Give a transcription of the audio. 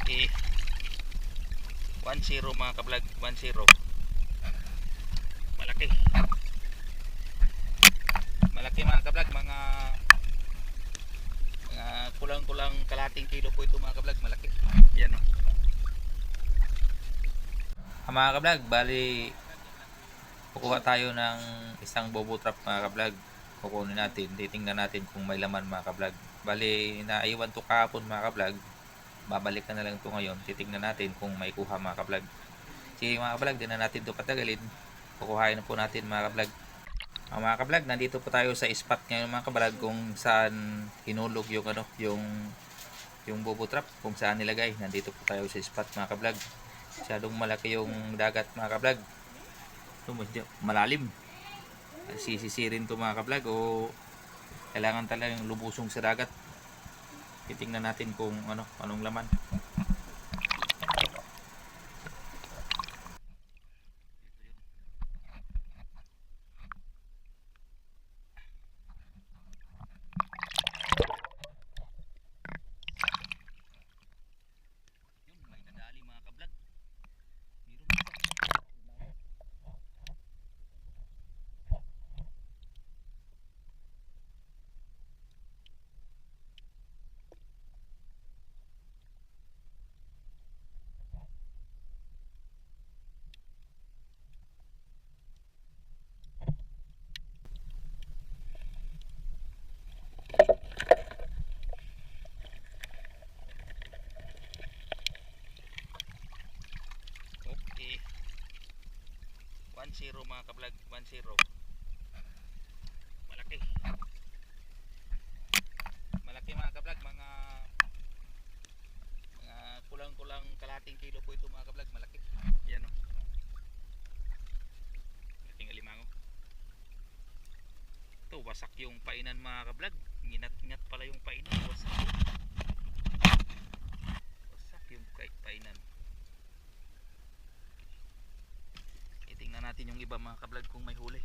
Okay. 1-0 mga kablog. 1-0. Malaki. Malaki mga kablog. Mga mga kulang-kulang kalating kilo po ito mga kablog. Malaki. Yan o. Ah, mga kablog, bali kukuha tayo ng isang bobo trap mga kablog. Kukunin natin. Titingnan natin kung may laman mga kablog. Bali, naiwan to kahapon mga kablog babalik na lang ito ngayon. Titignan natin kung may kuha mga kablog sige mga kablog di na natin ito patagalin. Kukuhain na po natin mga kablog Ah, mga kablog nandito po tayo sa spot ngayon mga kablog kung saan hinulog yung ano yung yung bobo trap kung saan nilagay. Nandito po tayo sa spot mga kablog masyadong malaki yung dagat mga kablog malalim. Sisisirin to mga kablog o kailangan talagang lubusong sa dagat titingnan natin kung ano anong laman yun may nadali mga kablog meron pa Okay. 1-0 mga kablog. 1-0. Malaki. Malaki mga kablog. Mga mga kulang-kulang kalating kilo po ito mga kablog. Malaki. Yan o. Malaking alimango. Ito, wasak yung painan mga kablog. Nginat-ngat pala yung painan. Wasak natin yung iba mga kablad kung may huli.